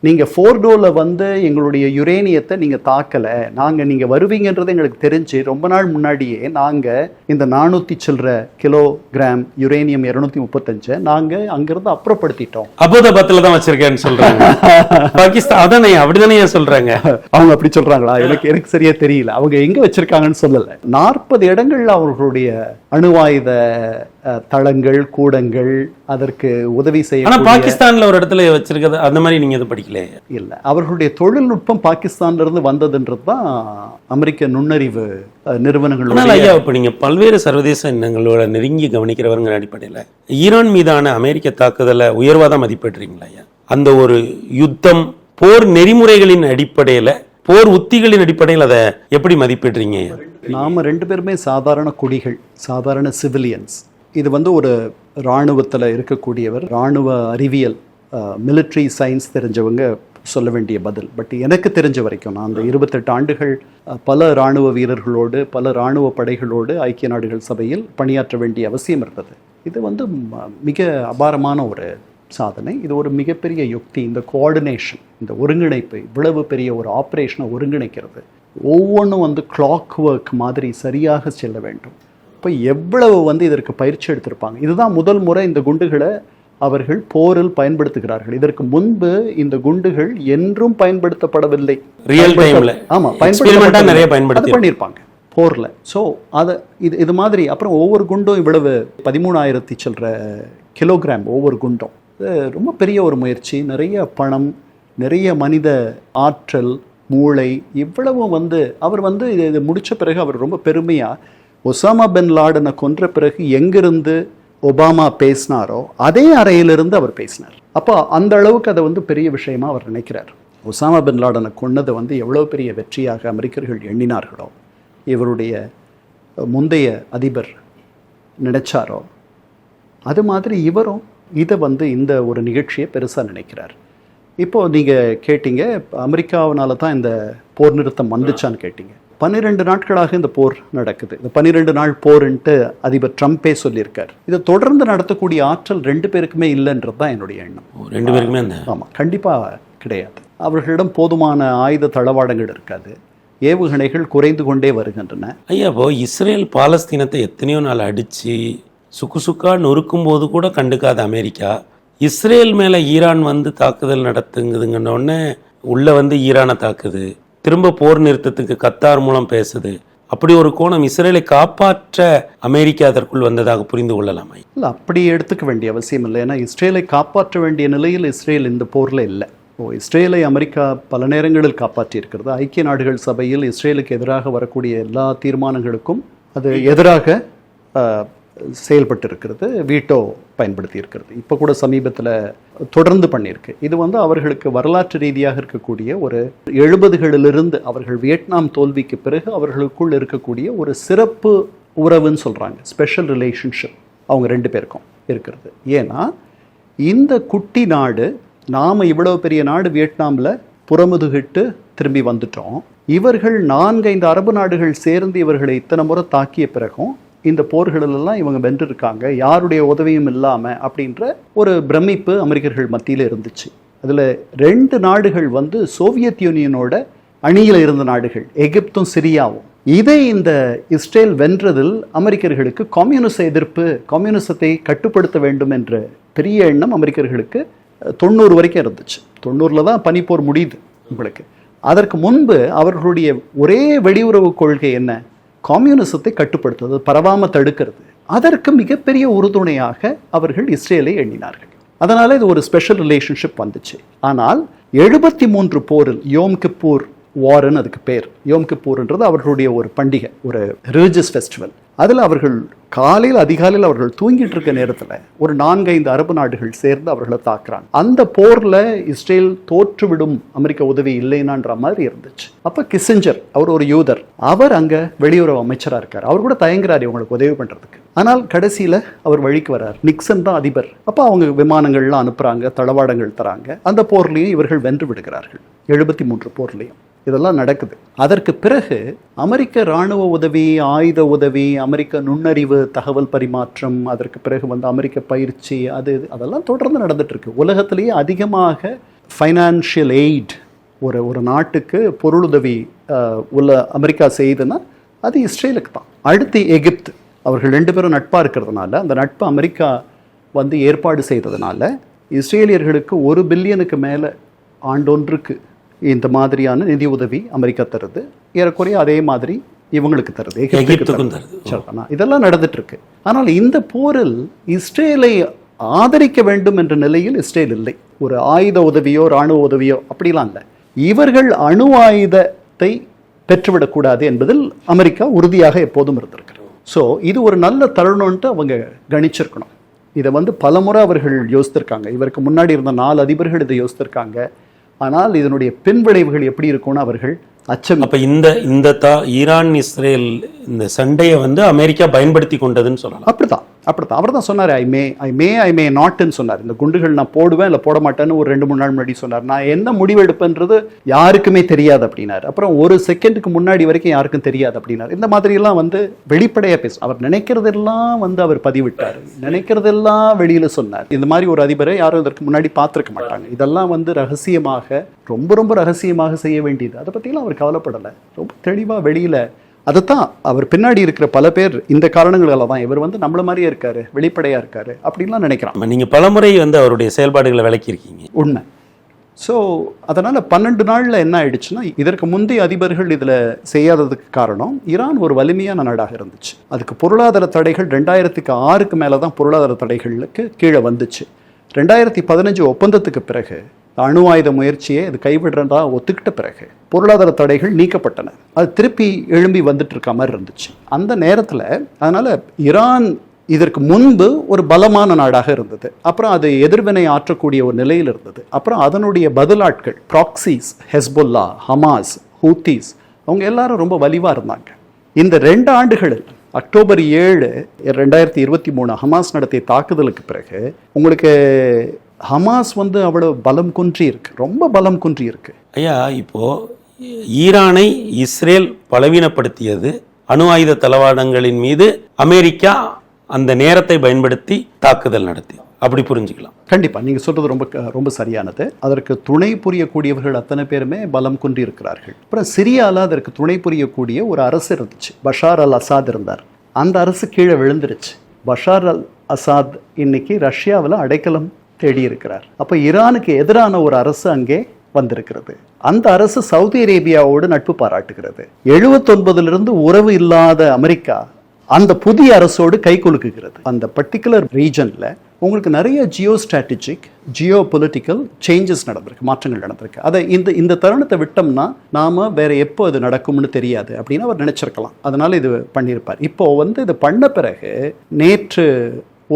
நீங்க ஃபோர்டோல வந்து எங்களுடைய யுரேனியத்தை நீங்க தாக்கல. நாங்க நீங்க வருவீங்கன்றது எங்களுக்கு தெரிஞ்சு ரொம்ப நாள் முன்னாடியே நாங்க இந்த நானூத்தி சில்லற கிலோகிராம் யுரேனியம் இருநூத்தி முப்பத்தஞ்சை நாங்க அங்கிருந்து அப்புறப்படுத்திட்டோம். அபோதாபாத்ல தான் வச்சிருக்கேன்னு சொல்றாங்க. [LAUGHS] பாகிஸ்தான் அதானே அப்படிதானே ஏன் சொல்றாங்க? அவங்க அப்படி சொல்றாங்களா? எனக்கு எனக்கு சரியா தெரியல. அவங்க எங்க வச்சிருக்காங்கன்னு சொல்லல. நாற்பது இடங்கள்ல அவர்களுடைய அணுவாயுத தளங்கள் கூடங்கள் அதற்கு உதவி செய்ய பாகிஸ்தான்ல ஒரு இடத்துல வச்சிருக்கிறது அந்த மாதிரி நீங்க எதுவும் படிக்கல இல்ல. அவர்களுடைய தொழில்நுட்பம் பாகிஸ்தான்ல இருந்து வந்ததுன்றது தான் அமெரிக்க நுண்ணறிவு அஹ், ஆனால் நிறுவனங்களுடைய ஐயா இப்போ நீங்க பல்வேறு சர்வதேச எண்ணங்களோட நெருங்கி கவனிக்கிறவங்க அடிப்படையில் ஈரான் மீதான அமெரிக்க தாக்குதலை உயர்வாக தான் மதிப்பிடுறீங்களா ஐயா? அந்த ஒரு யுத்தம் போர் நெறிமுறைகளின் அடிப்படையில போர் உத்திகளின் அடிப்படையில் அதை எப்படி மதிப்பிடுறீங்க? நாம ரெண்டு பேருமே சாதாரண குடிகள் சாதாரண சிவிலியன்ஸ். இது வந்து ஒரு இராணுவத்தில் இருக்கக்கூடியவர் இராணுவ அறிவியல் மிலிட்ரி சயின்ஸ் தெரிஞ்சவங்க சொல்ல வேண்டிய பதில். பட் எனக்கு தெரிஞ்ச வரைக்கும் நான் அந்த இருபத்தெட்டு ஆண்டுகள் பல இராணுவ வீரர்களோடு பல இராணுவ படைகளோடு ஐக்கிய நாடுகள் சபையில் பணியாற்ற வேண்டிய அவசியம் இருந்தது. இது வந்து ம- மிக அபாரமான ஒரு சாதனை. இது ஒரு மிகப்பெரிய யுக்தி. இந்த கோஆர்டினேஷன் இந்த ஒருங்கிணைப்பு இவ்வளவு பெரிய ஒரு ஆப்ரேஷனை ஒருங்கிணைக்கிறது. ஒவ்வொன்றும் வந்து கிளாக் ஒர்க் மாதிரி சரியாக செல்ல வேண்டும். இப்போ எவ்வளவு வந்து இதற்கு பயிற்சி எடுத்திருப்பாங்க? இதுதான் முதல் முறை இந்த குண்டுகளை அவர்கள் போரில் பயன்படுத்துகிறார்கள். இதற்கு முன்பு இந்த குண்டுகள் என்றும் பயன்படுத்தப்படவில்லை. ரியல் டைம்ல ஆமா நிறைய பயன்படுத்தி பண்ணியிருப்பாங்க போர்ல. ஸோ அதை இது இது மாதிரி அப்புறம் ஒவ்வொரு குண்டும் இவ்வளவு பதிமூணாயிரத்தி சில்லற கிலோகிராம் ஒவ்வொரு குண்டும். ரொம்ப பெரிய ஒரு முயற்சி. நிறைய பணம் நிறைய மனித ஆற்றல் மூளை இவ்வளவும் வந்து அவர் வந்து இது முடிச்ச பிறகு அவர் ரொம்ப பெருமையா ஒசாமா பின் லாடனை கொன்ற பிறகு எங்கிருந்து ஒபாமா பேசினாரோ அதே அறையிலிருந்து அவர் பேசினார். அப்போ அந்த அளவுக்கு அதை வந்து பெரிய விஷயமா அவர் நினைக்கிறார். ஒசாமா பின் லாடனை கொன்னதை வந்து எவ்வளோ பெரிய வெற்றியாக அமெரிக்கர்கள் எண்ணினார்களோ இவருடைய முந்தைய அதிபர் நினைச்சாரோ அது மாதிரி இவரும் இதை வந்து இந்த ஒரு நிகழ்ச்சியை பெருசாக நினைக்கிறார். இப்போது நீங்கள் கேட்டீங்க அமெரிக்காவினால தான் இந்த போர் நிறுத்தம் வந்துச்சான்னு கேட்டீங்க. பன்னிரெண்டு நாட்களாக இந்த போர் நடக்குது. இந்த பன்னிரெண்டு நாள் போர்ன்ட்டு அதிபர் ட்ரம்ப்பே சொல்லியிருக்கார். இதை தொடர்ந்து நடத்தக்கூடிய ஆற்றல் ரெண்டு பேருக்குமே இல்லைன்றது தான் என்னுடைய எண்ணம். ரெண்டு பேருக்குமே அந்த ஆமாம் கண்டிப்பாக கிடையாது. அவர்களிடம் போதுமான ஆயுத தளவாடங்கள் இருக்காது. ஏவுகணைகள் குறைந்து கொண்டே வருகின்றன. ஐயா இப்போ இஸ்ரேல் பாலஸ்தீனத்தை எத்தனையோ நாள் அடிச்சு சுக்கு சுக்கா நொறுக்கும் போது கூட கண்டுக்காத அமெரிக்கா இஸ்ரேல் மேல ஈரான் வந்து தாக்குதல் நடத்துங்குதுங்கன்ன உடனே உள்ள வந்து ஈரானை தாக்குது. திரும்ப போர் நிறுத்தத்துக்கு கத்தார் மூலம் பேசுது. அப்படி ஒரு கோணம் இஸ்ரேலை காப்பாற்ற அமெரிக்கா அதற்குள் வந்ததாக புரிந்து கொள்ளலாமா இல்லை அப்படி எடுத்துக்க வேண்டிய அவசியம் இல்லை. ஏன்னா இஸ்ரேலை காப்பாற்ற வேண்டிய நிலையில் இஸ்ரேல் இந்த போரில் இல்லை. ஓ இஸ்ரேலை அமெரிக்கா பல நேரங்களில் காப்பாற்றி இருக்கிறது ஐக்கிய நாடுகள் சபையில் இஸ்ரேலுக்கு எதிராக வரக்கூடிய எல்லா தீர்மானங்களுக்கும் அது எதிராக செயல்பட்டு இருக்கிறது வீட்டோ பயன்படுத்தி இருக்கிறது இப்போ கூட சமீபத்தில் தொடர்ந்து பண்ணியிருக்கு. இது வந்து அவர்களுக்கு வரலாற்று ரீதியாக இருக்கக்கூடிய ஒரு எழுபதுகளிலிருந்து அவர்கள் வியட்நாம் தோல்விக்கு பிறகு அவர்களுக்குள் இருக்கக்கூடிய ஒரு சிறப்பு உறவுன்னு சொல்கிறாங்க ஸ்பெஷல் ரிலேஷன்ஷிப் அவங்க ரெண்டு பேருக்கும் இருக்கிறது. ஏன்னா இந்த குட்டி நாடு நாம் இவ்வளவு பெரிய நாடு வியட்நாமில் புறமுதுகிட்டு திரும்பி வந்துட்டோம். இவர்கள் நான்கைந்து அரபு நாடுகள் சேர்ந்து இவர்களை இத்தனை முறை தாக்கிய பிறகும் இந்த போர்களிலெல்லாம் இவங்க வென்றிருக்காங்க. யாருடைய உதவியும் இல்லாமல் அப்படின்ற ஒரு பிரமிப்பு அமெரிக்கர்கள் மத்தியில் இருந்துச்சு. அதில் ரெண்டு நாடுகள் வந்து சோவியத் யூனியனோட அணியில் இருந்த நாடுகள் எகிப்தும் சிரியாவும். இதை இந்த இஸ்ரேல் வென்றதில் அமெரிக்கர்களுக்கு கம்யூனிச எதிர்ப்பு கம்யூனிசத்தை கட்டுப்படுத்த வேண்டும் என்ற பெரிய எண்ணம் அமெரிக்கர்களுக்கு தொண்ணூறு வரைக்கும் இருந்துச்சு. தொண்ணூறில் தான் பனிப்போர் முடியுது உங்களுக்கு. அதற்கு முன்பு அவர்களுடைய ஒரே வெளியுறவு கொள்கை என்ன? கம்யூனிசத்தை கட்டுப்படுத்துவது பரவாமல் தடுக்கிறது. அதற்கு மிகப்பெரிய உறுதுணையாக அவர்கள் இஸ்ரேலை எண்ணினார்கள். அதனால் இது ஒரு ஸ்பெஷல் ரிலேஷன்ஷிப் வந்துச்சு. ஆனால் எழுபத்தி மூன்று போரில் யோம் கிப்பூர் வார்னு அதுக்கு பேர். யோம் கிப்பூர்ன்றது அவர்களுடைய ஒரு பண்டிகை ஒரு ரிலிஜியஸ் ஃபெஸ்டிவல் அதில் அவர்கள் காலையில் அதிகாலையில் அவர்கள் தூங்கிட்டு இருக்க நேரத்தில் ஒரு நான்கைந்து அரபு நாடுகள் சேர்ந்து அவர்களை தாக்குறாங்க. அந்த போரில் இஸ்ரேல் தோற்றுவிடும் அமெரிக்க உதவி இல்லைனான்ற மாதிரி இருந்துச்சு. அப்போ கிசிஞ்சர் அவர் ஒரு யூதர். அவர் அங்கே வெளியுறவு அமைச்சராக இருக்கார். அவர் கூட தயங்குறார் இவங்களுக்கு உதவி பண்ணுறதுக்கு ஆனால் கடைசியில் அவர் வழிக்கு வரார். நிக்சன் தான் அதிபர். அப்போ அவங்க விமானங்கள்லாம் அனுப்புகிறாங்க தளவாடங்கள் தராங்க. அந்த போர்லேயும் இவர்கள் வென்று விடுகிறார்கள். எழுபத்தி மூன்று போர்லேயும். இதெல்லாம் நடக்குது. அதற்கு பிறகு அமெரிக்க இராணுவ உதவி ஆயுத உதவி அமெரிக்க நுண்ணறிவு தகவல் பரிமாற்றம் அதற்கு பிறகு வந்து அமெரிக்க பயிற்சி அது அதெல்லாம் தொடர்ந்து நடந்துட்டு இருக்கு உலகத்திலேயே அதிகமாக ஃபைனான்ஷியல் எய்ட் ஒரு ஒரு நாட்டுக்கு பொருளுதவி உள்ள அமெரிக்கா செய்யுதுன்னா அது இஸ்ரேலுக்கு தான். அடுத்து எகிப்து. அவர்கள் ரெண்டு பேரும் நட்பாக இருக்கிறதுனால அந்த நட்பு அமெரிக்கா வந்து ஏற்பாடு செய்ததுனால இஸ்ரேலியர்களுக்கு ஒரு பில்லியனுக்கு மேலே ஆண்டொன்றுக்கு இந்த மாதிரியான நிதி உதவி அமெரிக்கா தருது. ஏறக்குறைய அதே மாதிரி இவங்களுக்கு தருது. எகிப்துக்கு எகிப்துக்கும் தருது? இதெல்லாம் நடந்துட்டு இருக்கு ஆனால் இந்த போரில் இஸ்ரேலை ஆதரிக்க வேண்டும் என்ற நிலையில் இஸ்ரேல் இல்லை. ஒரு ஆயுத உதவியோ ராணுவ உதவியோ அப்படிலாம் இல்லை. இவர்கள் அணு ஆயுதத்தை பெற்றுவிடக்கூடாது என்பதில் அமெரிக்கா உறுதியாக எப்போதும் இருந்திருக்கிறது. ஸோ இது ஒரு நல்ல தருணம்ன்ட்டு அவங்க கணிச்சிருக்கணும். இதை வந்து பலமுறை அவர்கள் யோசித்திருக்காங்க. இவருக்கு முன்னாடி இருந்த நாலு அதிபர்கள் இதை யோசித்திருக்காங்க. ஆனால் இதனுடைய பின்விளைவுகள் எப்படி இருக்கும்னு அவர்கள் அச்சம். அப்ப இந்த இந்த தா ஈரான் இஸ்ரேல் இந்த சண்டையை வந்து அமெரிக்கா பயன்படுத்தி கொண்டதுன்னு சொல்லலாம். அப்படிதான் அப்படிதான் அவர் தான் சொன்னார் ஐ மே ஐ மே ஐ மே நாட்னு சொன்னார். இந்த குண்டுகள் நான் போடுவேன் இல்லை போட மாட்டேன்னு ஒரு ரெண்டு மூணு நாள் முன்னாடி சொன்னார். நான் என்ன முடிவெடுப்பேன்றது யாருக்குமே தெரியாது அப்படின்னார். அப்புறம் ஒரு செகண்டுக்கு முன்னாடி வரைக்கும் யாருக்கும் தெரியாது அப்படின்னார். இந்த மாதிரியெல்லாம் வந்து வெளிப்படையாக பேச அவர் நினைக்கிறதெல்லாம் வந்து அவர் பதிவிட்டார். நினைக்கிறதெல்லாம் வெளியில சொன்னார். இந்த மாதிரி ஒரு அதிபரை யாரும் இதற்கு முன்னாடி பார்த்துருக்க மாட்டாங்க. இதெல்லாம் வந்து ரகசியமாக ரொம்ப ரொம்ப ரகசியமாக செய்ய வேண்டியது. அதை பற்றிலாம் அவர் கவலைப்படலை. ரொம்ப தெளிவாக வெளியில அதைத்தான் அவர் பின்னாடி இருக்கிற பல பேர் இந்த காரணங்களால தான் இவர் வந்து நம்மள மாதிரியே இருக்காரு வெளிப்படையா இருக்காரு அப்படின்லாம் நினைக்கிறான். ஆமா, நீங்க பலமுறை வந்து அவருடைய செயல்பாடுகளை விளக்கியிருக்கீங்க. உண்மை. ஸோ அதனால் பன்னெண்டு நாளில் என்ன ஆயிடுச்சுன்னா இதற்கு முந்தைய அதிபர்கள் இதில் செய்யாததுக்கு காரணம் ஈரான் ஒரு வலிமையான நாடாக இருந்துச்சு. அதுக்கு பொருளாதார தடைகள் ரெண்டாயிரத்துக்கு ஆறுக்கு மேலே தான் பொருளாதார தடைகளுக்கு கீழே வந்துச்சு. ரெண்டாயிரத்தி பதினஞ்சு ஒப்பந்தத்துக்கு பிறகு அணு ஆயுத முயற்சியை அது கைவிடுறதா ஒத்துக்கிட்ட பிறகு பொருளாதார தடைகள் நீக்கப்பட்டன. அது திருப்பி எழும்பி வந்துட்டு இருக்க மாதிரி இருந்துச்சு. அந்த நேரத்தில் அதனால் ஈரான் இதற்கு முன்பு ஒரு பலமான நாடாக இருந்தது. அப்புறம் அது எதிர்வினை ஆற்றக்கூடிய ஒரு நிலையில் இருந்தது. அப்புறம் அதனுடைய பதிலாட்கள் ப்ராக்சிஸ் ஹெஸ்புல்லா ஹமாஸ் ஹூத்தீஸ் அவங்க எல்லாரும் ரொம்ப வலிவாக இருந்தாங்க. இந்த ரெண்டு ஆண்டுகளில் அக்டோபர் ஏழு ரெண்டாயிரத்தி இருபத்தி மூணு ஹமாஸ் நடத்திய தாக்குதலுக்கு பிறகு உங்களுக்கு ஹமாஸ் வந்து அவ்வளோ பலம் குன்றி இருக்கு. ரொம்ப பலம் குன்றி இருக்கு. ஐயா இப்போ ஈரானை இஸ்ரேல் பலவீனப்படுத்தியது அணு ஆயுத தளவாடங்களின் மீது அமெரிக்கா அந்த நேரத்தை பயன்படுத்தி தாக்குதல் நடத்தி அப்படி புரிஞ்சுக்கலாம். கண்டிப்பாக நீங்க சொல்றது ரொம்ப க- ரொம்ப சரியானது. அதற்கு துணை புரியக்கூடியவர்கள் அத்தனை பேருமே பலம் குன்றி இருக்கிறார்கள் அப்புறம் சிரியால அதற்கு துணை புரியக்கூடிய ஒரு அரசு இருந்துச்சு. பஷார் அல் அசாத் இருந்தார். அந்த அரசு கீழே விழுந்துருச்சு. பஷார் அல் அசாத் இன்னைக்கு ரஷ்யாவில் அடைக்கலம் தேடி இருக்கிறார். அப்போ ஈரானுக்கு எதிரான ஒரு அரசு அங்கே வந்திருக்கிறது. அந்த அரசு சவுதி அரேபியாவோடு நட்பு பாராட்டுகிறது. 79 இருந்து உறவு இல்லாத அமெரிக்கா அந்த புதிய அரசோடு கை குலுக்குகிறது. அந்த பர்டிகுலர் ரீஜனில் உங்களுக்கு நிறைய geo strategic geo political changes நடந்திருக்கு மாற்றங்கள் நடந்திருக்கு. அதை இந்த இந்த தருணத்தை விட்டோம்னா நாம் வேறு எப்போ இது நடக்கும்னு தெரியாது அப்படின்னு அவர் நினச்சிருக்கலாம். அதனால் இது பண்ணியிருப்பார். இப்போது வந்து இது பண்ண பிறகு நேற்று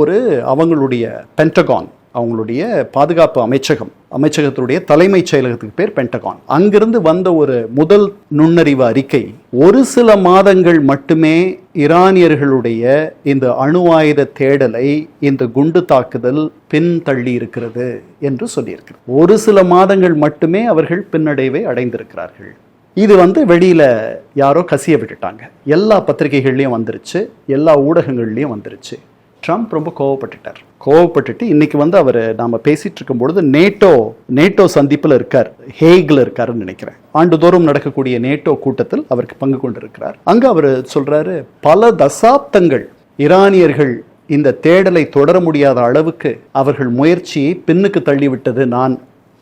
ஒரு அவங்களுடைய பென்டகான் அவங்களுடைய பாதுகாப்பு அமைச்சகம் அமைச்சகத்தினுடைய தலைமைச் செயலகத்துக்கு பேர் பென்டகான் அங்கிருந்து வந்த ஒரு முதல் நுண்ணறிவு அறிக்கை ஒரு சில மாதங்கள் மட்டுமே ஈரானியர்களுடைய இந்த அணு ஆயுத தேடலை இந்த குண்டு தாக்குதல் பின்தள்ளி இருக்கிறது என்று சொல்லியிருக்கிறது ஒரு சில மாதங்கள் மட்டுமே அவர்கள் பின்னடைவை அடைந்திருக்கிறார்கள். இது வந்து வெளியில யாரோ கசிய விட்டுட்டாங்க. எல்லா பத்திரிகைகள்லையும் வந்துருச்சு எல்லா ஊடகங்கள்லையும் வந்துருச்சு. ட்ரம்ப் ரொம்ப கோவப்பட்டுட்டார். கோவப்பட்டுட்டு இன்னைக்கு வந்து அவர் நாம பேசிட்டு இருக்கும் பொழுது நேட்டோ நேட்டோ சந்திப்பில் இருக்கார். ஹேக்ல இருக்காருன்னு நினைக்கிறேன். ஆண்டுதோறும் நடக்கக்கூடிய நேட்டோ கூட்டத்தில் அவருக்கு பங்கு கொண்டிருக்கிறார். அங்க அவர் சொல்றாரு பல தசாப்தங்கள் ஈரானியர்கள் இந்த தேடலை தொடர முடியாத அளவுக்கு அவர்கள் முயற்சியை பின்னுக்கு தள்ளிவிட்டது நான்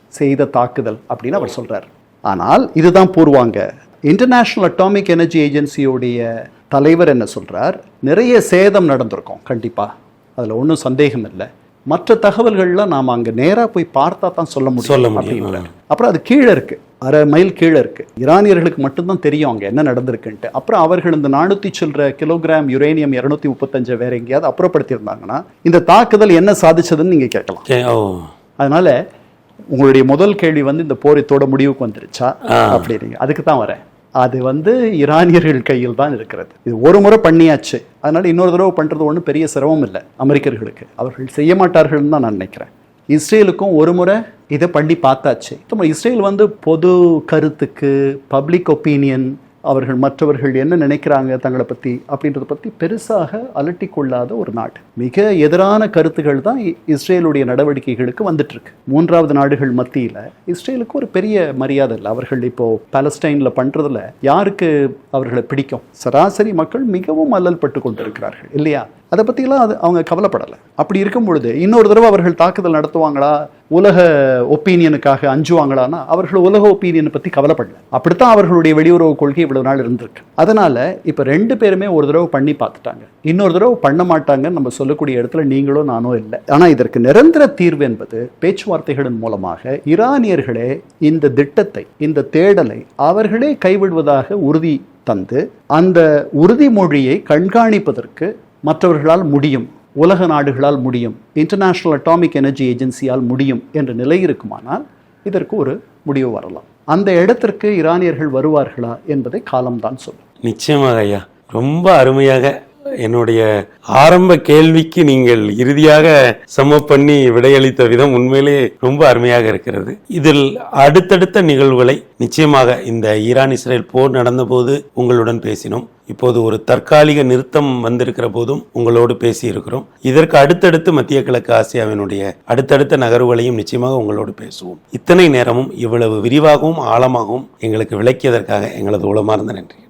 செய்த தாக்குதல் அப்படின்னு அவர் சொல்றார். ஆனால் இதுதான் பூர்வாங்க. இன்டர்நேஷனல் அட்டாமிக் எனர்ஜி ஏஜென்சியோடைய தலைவர் என்ன சொல்றார்? நிறைய சேதம் நடந்திருக்கும் கண்டிப்பா. அதுல ஒன்றும் சந்தேகம் இல்லை. மற்ற தகவல்கள்லாம் நாம அங்க நேரா போய் பார்த்தா தான் சொல்ல முடியும் சொல்ல முடியும். அப்புறம் அது கீழே இருக்கு. அரை மைல் கீழே இருக்கு. ஈரானியர்களுக்கு மட்டும்தான் தெரியும் அங்க என்ன நடந்திருக்குன்ட்டு. அப்புறம் அவர்கள் இந்த நானூத்தி சில்லற கிலோகிராம் யுரேனியம் இருநூத்தி முப்பத்தஞ்சு வேற எங்கேயாவது அப்புறப்படுத்தியிருந்தாங்கன்னா இந்த தாக்குதல் என்ன சாதிச்சதுன்னு நீங்க கேட்கலாம். அதனால உங்களுடைய முதல் கேள்வி வந்து இந்த போர் இத்தோட முடிவுக்கு வந்துருச்சா? ஆ. அப்படின்னீங்க. அதுக்கு தான் வரேன். அது வந்து ஈரானியர்கள் கையில் தான் இருக்கிறது. இது ஒரு முறை பண்ணியாச்சு. அதனால இன்னொரு தடவை பண்ணுறது ஒன்றும் பெரிய சிரமம் இல்லை அமெரிக்கர்களுக்கு. அவர்கள் செய்ய மாட்டார்கள்னு தான் நான் நினைக்கிறேன். இஸ்ரேலுக்கும் ஒரு முறை இதை பண்ணி பார்த்தாச்சு. இஸ்ரேல் வந்து பொது கருத்துக்கு பப்ளிக் ஒப்பீனியன் அவர்கள் மற்றவர்கள் என்ன நினைக்கிறாங்க தங்களை பற்றி அப்படின்றத பற்றி பெருசாக அலட்டிக் கொள்ளாத ஒரு நாடு. மிக எதிரான கருத்துகள் தான் இ- இஸ்ரேலுடைய நடவடிக்கைகளுக்கு வந்துட்டுருக்கு. மூன்றாவது நாடுகள் மத்தியில் இஸ்ரேலுக்கு ஒரு பெரிய மரியாதை இல்லை. அவர்கள் இப்போது பாலஸ்டைனில் பண்றதுல யாருக்கு அவர்களை பிடிக்கும்? சராசரி மக்கள் மிகவும் அல்லல் பட்டு கொண்டிருக்கிறார்கள் இல்லையா? அதை பற்றிலாம் அது அவங்க கவலைப்படலை. அப்படி இருக்கும் பொழுது இன்னொரு தடவை அவர்கள் தாக்குதல் நடத்துவாங்களா? உலக ஒப்பீனியனுக்காக அஞ்சுவாங்களான்னா அவர்கள் உலக ஒப்பீனியனை பற்றி கவலைப்படல. அப்படித்தான் அவர்களுடைய வெளியுறவு கொள்கை இவ்வளவு நாள் இருந்திருக்கு. அதனால இப்போ ரெண்டு பேருமே ஒரு தடவை பண்ணி பார்த்துட்டாங்க. இன்னொரு தடவை பண்ண மாட்டாங்கன்னு நம்ம சொல்லக்கூடிய இடத்துல நீங்களும் நானும் இல்லை. ஆனால் இதற்கு நிரந்தர தீர்வு என்பது பேச்சுவார்த்தைகளின் மூலமாக ஈரானியர்களே இந்த திட்டத்தை இந்த தேடலை அவர்களே கைவிடுவதாக உறுதி தந்து அந்த உறுதிமொழியை கண்காணிப்பதற்கு மற்றவர்களால் முடியும் உலக நாடுகளால் முடியும் இன்டர்நேஷ்னல் அட்டாமிக் எனர்ஜி ஏஜென்சியால் முடியும் என்ற நிலை இருக்குமானால் இதற்கு ஒரு முடிவு வரலாம். அந்த இடத்திற்கு ஈரானியர்கள் வருவார்களா என்பதை காலம்தான் சொல்லும். நிச்சயமாக ஐயா. ரொம்ப அருமையாக என்னுடைய ஆரம்ப கேள்விக்கு நீங்கள் இறுதியாக சம பண்ணி விடையளித்த விதம் உண்மையிலே ரொம்ப அருமையாக இருக்கிறது. இதில் அடுத்தடுத்த நிகழ்வுகளை நிச்சயமாக இந்த ஈரான் இஸ்ரேல் போர் நடந்தபோது உங்களுடன் பேசினோம். இப்போது ஒரு தற்காலிக நிறுத்தம் வந்திருக்கிற போதும் உங்களோடு பேசியிருக்கிறோம். இதற்கு அடுத்தடுத்து மத்திய கிழக்கு ஆசியாவினுடைய அடுத்தடுத்த நகர்வுகளையும் நிச்சயமாக உங்களோடு பேசுவோம். இத்தனை நேரமும் இவ்வளவு விரிவாகவும் ஆழமாகவும் எங்களுக்கு விளக்கியதற்காக எங்களது உளமார்ந்த நன்றி